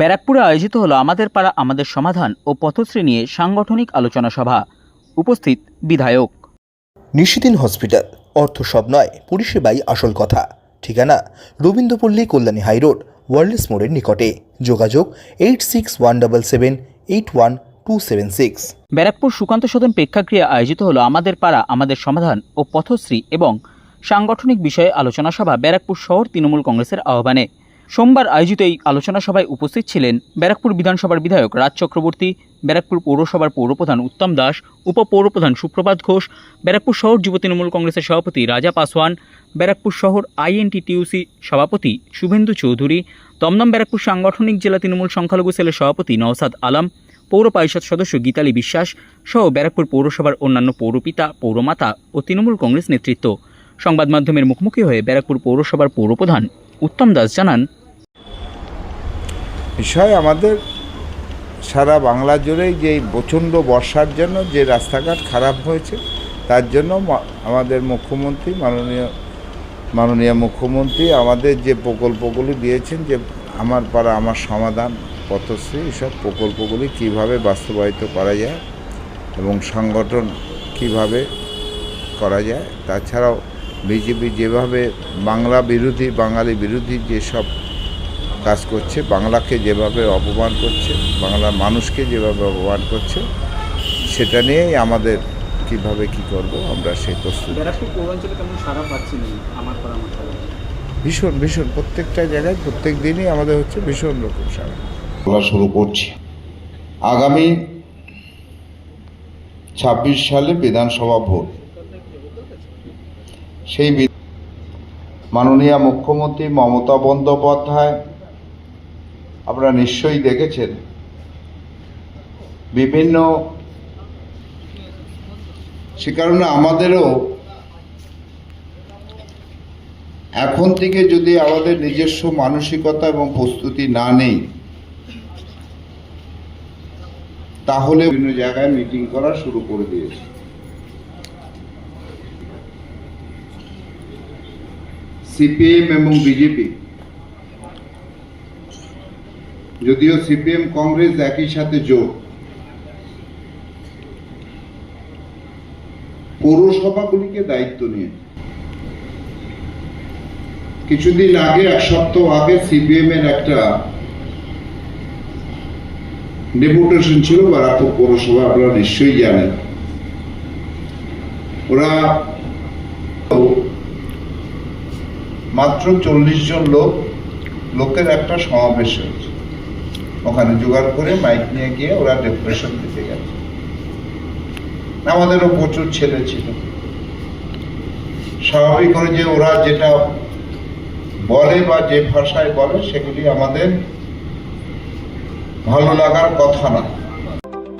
ব্যারাকপুরে আয়োজিত হলো আমাদের পাড়া আমাদের সমাধান ও পথশ্রী নিয়ে সাংগঠনিক আলোচনা সভা। উপস্থিত বিধায়ক। নিশিদিন হসপিটাল অর্থ সব নয় পরিষেবাই আসল কথা। ঠিকানা রবীন্দ্রপল্লী কল্যাণী হাইরোড ওয়ার্ল্ডস মোড়ের নিকটে। যোগাযোগ eight six one double seven eight one two seven six. Barrackpore Sukanta Sadan প্রেক্ষাগৃহে আয়োজিত হলো আমাদের পাড়া আমাদের সমাধান ও পথশ্রী এবং সাংগঠনিক বিষয়ে আলোচনা সভা ব্যারাকপুর শহর তৃণমূল কংগ্রেসের আহ্বানে। সোমবার আয়োজিত এই আলোচনা সভায় উপস্থিত ছিলেন ব্যারাকপুর বিধানসভার বিধায়ক রাজ চক্রবর্তী, ব্যারাকপুর পৌরসভার পৌরপ্রধান উত্তম দাস, উপপৌরপ্রধান সুপ্রভাত ঘোষ, ব্যারাকপুর শহর যুব তৃণমূল কংগ্রেসের সভাপতি রাজা পাসওয়ান, ব্যারাকপুর শহর আইএনটিটিউসি সভাপতি শুভেন্দু চৌধুরী দমদম ব্যারাকপুর সাংগঠনিক জেলা তৃণমূল সংখ্যালঘু সেলের সভাপতি নওসাদ আলম, পৌর পরিষদ সদস্য গীতালি বিশ্বাস সহ ব্যারাকপুর পৌরসভার অন্যান্য পৌরপিতা, পৌরমাতা ও তৃণমূল কংগ্রেস নেতৃত্ব। সংবাদ মাধ্যমের মুখোমুখি হয়ে ব্যারাকপুর পৌরসভার পৌরপ্রধান উত্তম দাস জানান। বিষয় আমাদের সারা বাংলা জুড়েই যে প্রচণ্ড বর্ষার জন্য যে রাস্তাঘাট খারাপ হয়েছে, তার জন্য আমাদের মুখ্যমন্ত্রী, মাননীয় মাননীয় মুখ্যমন্ত্রী আমাদের যে প্রকল্পগুলি দিয়েছেন, যে আমার পাড়া, আমার সমাধান পথশ্রী, এসব প্রকল্পগুলি কীভাবে বাস্তবায়িত করা যায় এবং সংগঠন কীভাবে করা যায়, তাছাড়াও বিজেপি যেভাবে বাংলা বিরোধী বাঙালি বিরোধী যেসব কাজ করছে বাংলাকে যেভাবে অপমান করছে বাংলার মানুষকে যেভাবে অপমান করছে সেটা নিয়েই আমাদের কীভাবে কি করব আমরা সেই প্রস্তুতি ভীষণ ভীষণ প্রত্যেকটা জায়গায় প্রত্যেক দিনই আমাদের হচ্ছে ভীষণ রকম সারা শুরু করছি। আগামী ছাব্বিশ সালে বিধানসভা ভোট। সেই মাননীয় মুখ্যমন্ত্রী মমতা বন্দ্যোপাধ্যায়, আপনারা নিশ্চয়ই দেখেছেন, বিভিন্ন সে কারণে আমাদেরও এখন থেকে যদি আমাদের নিজস্ব মানসিকতা এবং প্রস্তুতি না নেই, তাহলে বিভিন্ন জায়গায় মিটিং করা শুরু করে দিয়েছে। সিপিএম এবং বিজেপি। যদিও সিপিএম কংগ্রেস একই সাথে যোগ পৌরসভাগুলিকে দায়িত্ব নিয়ে। কিছুদিন আগে, এক সপ্তাহ আগে সিপিএম এর একটা ডেপুটেশন ছিল বারাকপুর পৌরসভা, আপনারা নিশ্চয়ই জানেন। ওরা মাত্র চল্লিশ জন লোক, লোকের একটা সমাবেশ হয়েছে। ওখানে জোগাড় করে মাইক নিয়ে গিয়ে ওরা ডেপুটেশন দিতে গেছে। আমাদেরও প্রচুর ছেলে ছিল। স্বাভাবিক করে যে ওরা যেটা বলে বা যে ভাষায় বলে, সেগুলি আমাদের ভালো লাগার কথা না